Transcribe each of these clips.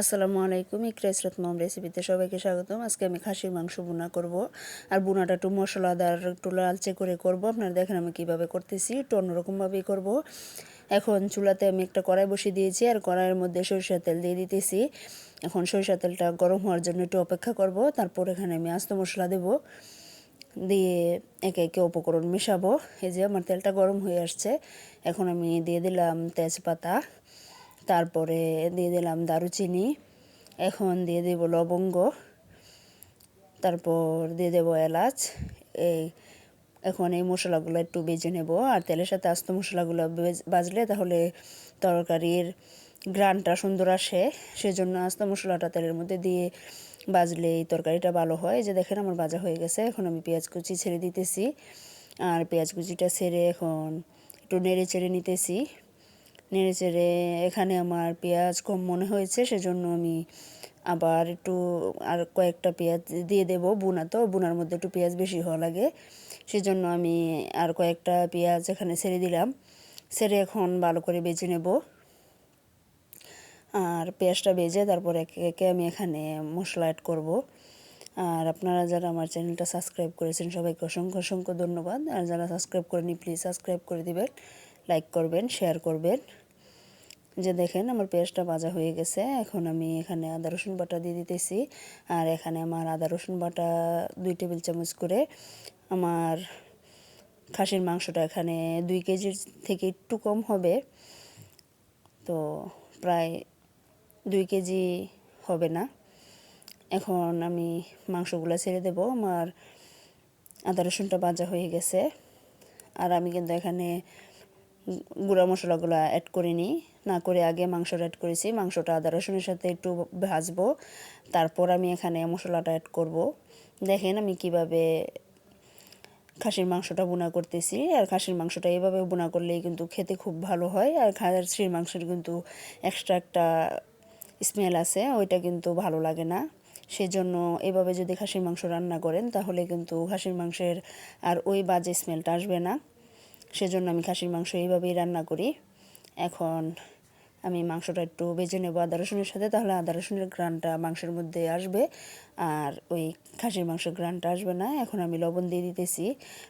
আসসালামু আলাইকুম ইকরা ইসরাত মম রেসিপিতে সবাইকে স্বাগতম। আজকে আমি খাসির মাংস বোনা করব আর বোনাটা একটু মশলাদার একটু লালচে করে করব। আপনারা দেখেন আমি কীভাবে করতেছি, একটু অন্যরকমভাবেই করব। এখন চুলাতে আমি একটা কড়াই বসিয়ে দিয়েছি আর কড়াইয়ের মধ্যে সরিষার তেল দিয়ে দিতেছি। এখন সরিষার তেলটা গরম হওয়ার জন্য একটু অপেক্ষা করব, তারপর এখানে আমি আস্ত মশলা দেব। দিয়ে একে একে উপকরণ মেশাবো। এই যে আমার তেলটা গরম হয়ে আসছে, এখন আমি দিয়ে দিলাম তেজপাতা। তারপরে দিয়ে দিলাম দারুচিনি, এখন দিয়ে দেব লবঙ্গ, তারপর দিয়ে দেব এলাচ, এই এখন এই মশলাগুলো একটু বেজে নেব, আর তেলের সাথে আস্ত মশলাগুলো বাজলে তাহলে তরকারির গ্রানটা সুন্দর আসে, সেজন্য আস্ত মশলাটা তেলের মধ্যে দিয়ে বাজলে এই তরকারিটা ভালো হয়। যে দেখেন আমার বাজা হয়ে গেছে, এখন আমি পেঁয়াজ কুচি ছেড়ে দিতেছি, আর পেঁয়াজ কুচিটা ছেড়ে এখন একটু নেড়ে চেড়ে নিতেছি। নেড়ে চেড়ে এখানে আমার পেঁয়াজ কম মনে হয়েছে, সেজন্য আমি আবার একটু আর কয়েকটা পেঁয়াজ দিয়ে দেব বুনা তো, বুনার মধ্যে একটু পেঁয়াজ বেশি হওয়া লাগে। সেজন্য আমি আর কয়েকটা পেঁয়াজ এখানে ছেড়ে দিলাম। ছেড়ে এখন ভালো করে বেজে নেব। আর পেঁয়াজটা বেজে তারপর একে একে আমি এখানে মশলা অ্যাড করব। আর আপনারা যারা আমার চ্যানেলটা সাবস্ক্রাইব করেছেন, সবাইকে অসংখ্য অসংখ্য ধন্যবাদ। আর যারা সাবস্ক্রাইব করেনি প্লিজ সাবস্ক্রাইব করে দিবেন। লাইক করবেন শেয়ার করবেন। যে দেখেন আমার পেঁয়াজটা ভাজা হয়ে গেছে, এখন আমি এখানে আদা, রসুন বাটা দিয়ে দিতেছি। আর এখানে আমার আদা, রসুন বাটা দুই টেবিল চামচ করে আমার খাসির মাংসটা এখানে দুই কেজির থেকে একটু কম হবে। তো প্রায় দুই কেজি হবে না। এখন আমি মাংসগুলো ছেড়ে দেব, আমার আদা, রসুনটা ভাজা হয়ে গেছে। আর আমি কিন্তু এখানে গুঁড়া মশলাগুলো অ্যাড করিনি না করে আগে মাংসটা অ্যাড করেছি। মাংসটা আদা, রসুনের সাথে একটু ভাজবো। তারপর আমি এখানে মশলাটা অ্যাড করব। দেখেন আমি কীভাবে খাসির মাংসটা বোনা করতেছি। আর খাসির মাংসটা এভাবে বোনা করলেই কিন্তু খেতে খুব ভালো হয়। আর খাসির মাংসের কিন্তু এক্সট্রা একটা স্মেল আছে, ওইটা কিন্তু ভালো লাগে না। সেজন্য এভাবে যদি খাসির মাংস রান্না করেন, তাহলে কিন্তু খাসির মাংসের আর ওই বাজে স্মেলটা আসবে না। সেজন্য আমি খাসির মাংস এইভাবেই রান্না করি। এখন আমি মাংসটা একটু বেজে নেব আদা রসুনের সাথে, তাহলে আদা রসুনের গ্রানটা মাংসের মধ্যে আসবে। আর ওই খাসির মাংসের গ্রানটা আসবে না। এখন আমি লবণ দিয়ে দিতেছি।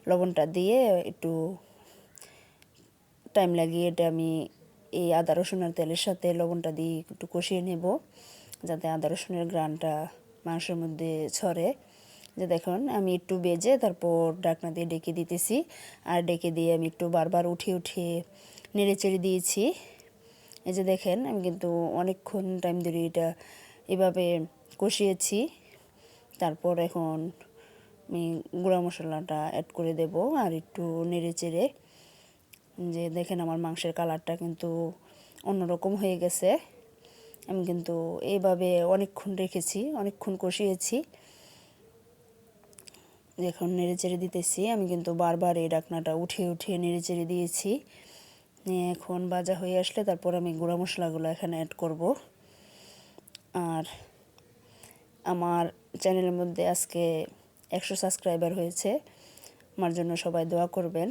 লবণটা দিয়ে একটু টাইম লাগিয়ে এটা আমি এই আদা রসুনের তেলের সাথে লবণটা দিয়ে একটু কষিয়ে নেব, যাতে আদা রসুনের গ্রানটা মাংসের মধ্যে ছড়ে। যে দেখুন, আমি একটু বেজে তারপর ডাকনা দিয়ে ডেকে দিতেছি। আর ডেকে দিয়ে আমি একটু বারবার উঠিয়ে উঠে নেড়ে চেড়ে দিয়েছি। এই যে দেখেন, আমি কিন্তু অনেকক্ষণ টাইম ধরে এটা এভাবে কষিয়েছি। তারপর এখন আমি গুঁড়া মশলাটা অ্যাড করে দেব আর একটু নেড়ে চেড়ে। যে দেখেন, আমার মাংসের কালারটা কিন্তু অন্যরকম হয়ে গেছে। আমি কিন্তু এইভাবে অনেকক্ষণ রেখেছি, অনেকক্ষণ কষিয়েছি। এখন নেড়ে চেড়ে দিতেছি। আমি কিন্তু বারবার এই ডাকনাটা উঠিয়ে উঠিয়ে নেড়ে চেড়ে দিয়েছি। এখন বাজা হয়ে আসলে তারপর আমি গুঁড়া মশলাগুলো এখানে অ্যাড করব। আর আমার চ্যানেলের মধ্যে আজকে একশো সাবস্ক্রাইবার হয়েছে। আমার জন্য সবাই দোয়া করবেন।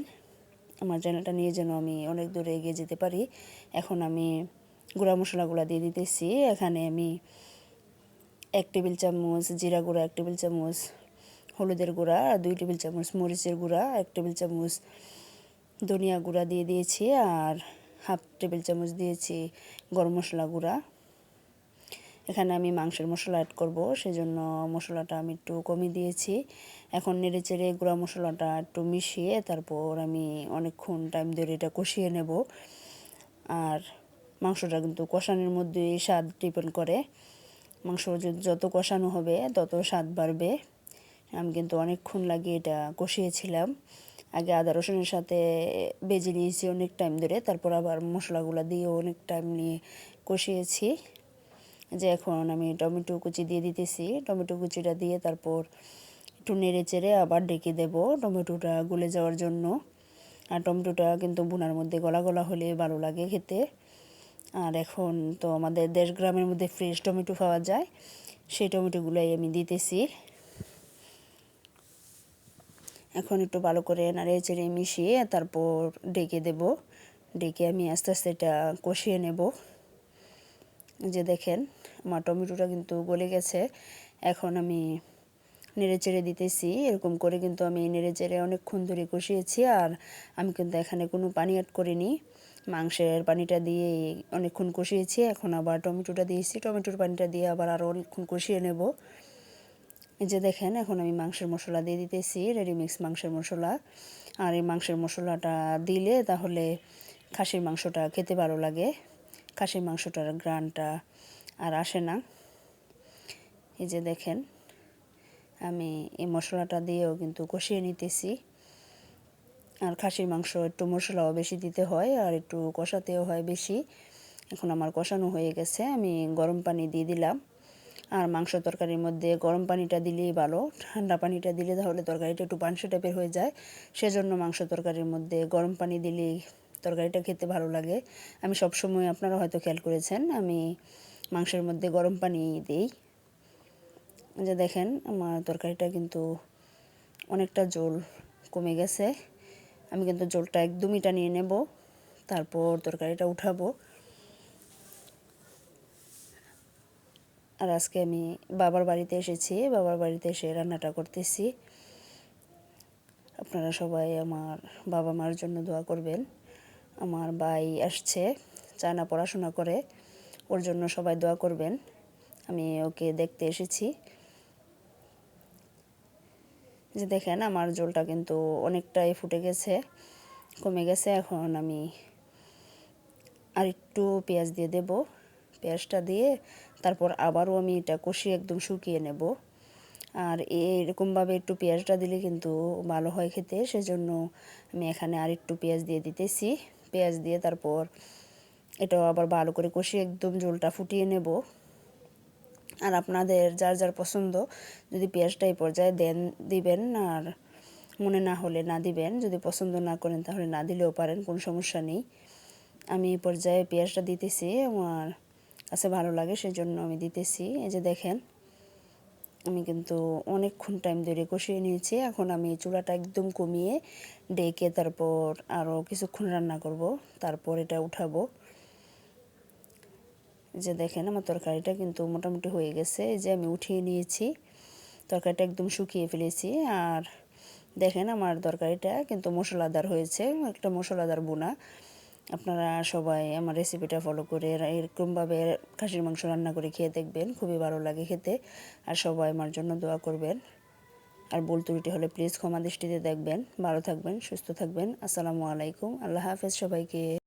আমার চ্যানেলটা নিয়ে যেন আমি অনেক দূরে এগিয়ে যেতে পারি। এখন আমি গুঁড়া মশলাগুলো দিয়ে দিতেছি। এখানে আমি এক টেবিল চামচ, জিরা গুঁড়া এক টেবিল চামচ হলুদের গুঁড়া আর দুই টেবিল চামচ মরিচের গুঁড়া, এক টেবিল চামচ ধনিয়া গুঁড়া দিয়ে দিয়েছি আর হাফ টেবিল চামচ দিয়েছি গরম মশলা গুঁড়া। এখানে আমি মাংসের মশলা অ্যাড করব, সেজন্য মশলাটা আমি একটু কমিয়ে দিয়েছি। এখন নেড়ে চেড়ে গুঁড়া মশলাটা একটু মিশিয়ে তারপর আমি অনেকক্ষণ টাইম ধরে এটা কষিয়ে নেব। আর মাংসটা কিন্তু কষানোর মধ্যে স্বাদ ডিপেন্ড করে। মাংস যত কষানো হবে, তত স্বাদ বাড়বে। আমি কিন্তু অনেকক্ষণ লাগিয়ে এটা কষিয়েছিলাম। আগে আদা রসুনের সাথে বেজে নিয়েছি অনেক টাইম ধরে, তারপর আবার মশলাগুলো দিয়ে অনেক টাইম নিয়ে কষিয়েছি। যে এখন আমি টমেটো কুচি দিয়ে দিতেছি, টমেটো কুচিটা দিয়ে তারপর একটু নেড়ে চেড়ে আবার ডেকে দেব টমেটোটা গলে যাওয়ার জন্য। আর টমেটোটা কিন্তু বোনার মধ্যে গলা গলা হলে ভালো লাগে খেতে। আর এখন তো আমাদের দেশ গ্রামের মধ্যে ফ্রেশ টমেটো পাওয়া যায়, সেই টমেটোগুলোই আমি দিতেছি। এখন একটু ভালো করে নাড়িয়ে চেড়ে মিশিয়ে তারপর ডেকে দেব। ডেকে আমি আস্তে আস্তে এটা কষিয়ে নেব। যে দেখেন, আমার টমেটোটা কিন্তু গলে গেছে। এখন আমি নেড়ে চেড়ে দিতেছি। এরকম করে কিন্তু আমি নেড়ে চেড়ে অনেকক্ষণ ধরে কষিয়েছি আর আমি কিন্তু এখানে কোনো পানি অ্যাড করিনি। মাংসের পানিটা দিয়ে অনেকক্ষণ কষিয়েছি। এখন আবার টমেটোটা দিয়েছি। টমেটোর পানিটা দিয়ে আবার আরও অনেকক্ষণ কষিয়ে নেব। এই যে দেখেন, এখন আমি মাংসের মশলা দিয়ে দিতেছি রেডিমিক্স মাংসের মশলা। আর এই মাংসের মশলাটা দিলে তাহলে খাসির মাংসটা খেতে ভালো লাগে। খাসির মাংসটার গ্রানটা আর আসে না। এই যে দেখেন, আমি এই মশলাটা দিয়েও কিন্তু কষিয়ে নিতেছি। আর খাসির মাংস একটু মশলাও বেশি দিতে হয় আর একটু কষাতেও হয় বেশি। এখন আমার কষানো হয়ে গেছে, আমি গরম পানি দিয়ে দিলাম। আর মাংস তরকারির মধ্যে গরম পানিটা দিলেই ভালো, ঠান্ডা পানিটা দিলে তাহলে তরকারিটা একটু পানসে টাইপের হয়ে যায়। সেজন্য মাংস তরকারির মধ্যে গরম পানি দিলেই তরকারিটা খেতে ভালো লাগে। আমি সব সময় আপনারা হয়তো খেয়াল করেছেন, আমি মাংসের মধ্যে গরম পানি দিই। যে দেখেন, আমার তরকারিটা কিন্তু অনেকটা জল কমে গেছে। আমি কিন্তু জলটা একদমই টানিয়ে নেব, তারপর তরকারিটা উঠাবো। আর আজকে আমি বাবার বাড়িতে এসেছি, বাবার বাড়িতে এসে রান্নাটা করতেছি। আপনারা সবাই আমার বাবা মার জন্য দোয়া করবেন। আমার ভাই আসছে চায়না পড়াশোনা করে, ওর জন্য সবাই দোয়া করবেন। আমি ওকে দেখতে এসেছি। যে দেখেন, আমার জলটা কিন্তু অনেকটাই ফুটে গেছে, কমে গেছে। এখন আমি আর একটু পেঁয়াজ দিয়ে দেব। পেঁয়াজটা দিয়ে তারপর আবারও আমি এটা কষিয়ে একদম শুকিয়ে নেব। আর এরকমভাবে একটু পেঁয়াজটা দিলে কিন্তু ভালো হয় খেতে, সেজন্য আমি এখানে আর একটু পেঁয়াজ দিয়ে দিতেছি। পেঁয়াজ দিয়ে তারপর এটাও আবার ভালো করে কষিয়ে একদম ঝোলটা ফুটিয়ে নেব। আর আপনাদের যার যার পছন্দ, যদি পেঁয়াজটা এই পর্যায়ে দেন, দিবেন, আর মনে না হলে না দিবেন, যদি পছন্দ না করেন তাহলে না দিলেও পারেন, কোনো সমস্যা নেই। আমি এই পর্যায়ে পেঁয়াজটা দিতেছি, আমার কাছে ভালো লাগে, সেজন্য আমি দিতেছি। এই যে দেখেন, আমি কিন্তু অনেকক্ষণ টাইম ধরে কষিয়ে নিয়েছি। এখন আমি চুলাটা একদম কমিয়ে ডেকে তারপর আরও কিছুক্ষণ রান্না করব, তারপর এটা উঠাবো। যে দেখেন, আমার তরকারিটা কিন্তু মোটামুটি হয়ে গেছে। এই যে আমি উঠিয়ে নিয়েছি, তরকারিটা একদম শুকিয়ে ফেলেছি। আর দেখেন, আমার তরকারিটা কিন্তু মশলাদার হয়েছে, একটা মশলাদার বোনা আপনারা সবাই আমার রেসিপিটা ফলো করে এরকমভাবে খাসির মাংস রান্না করে খেয়ে দেখবেন, খুবই ভালো লাগে খেতে। আর সবাই আমার জন্য দোয়া করবেন। আর ভুল ত্রুটি হলে প্লিজ ক্ষমা দৃষ্টিতে দেখবেন। ভালো থাকবেন, সুস্থ থাকবেন। আসসালামু আলাইকুম। আল্লাহ হাফেজ সবাইকে।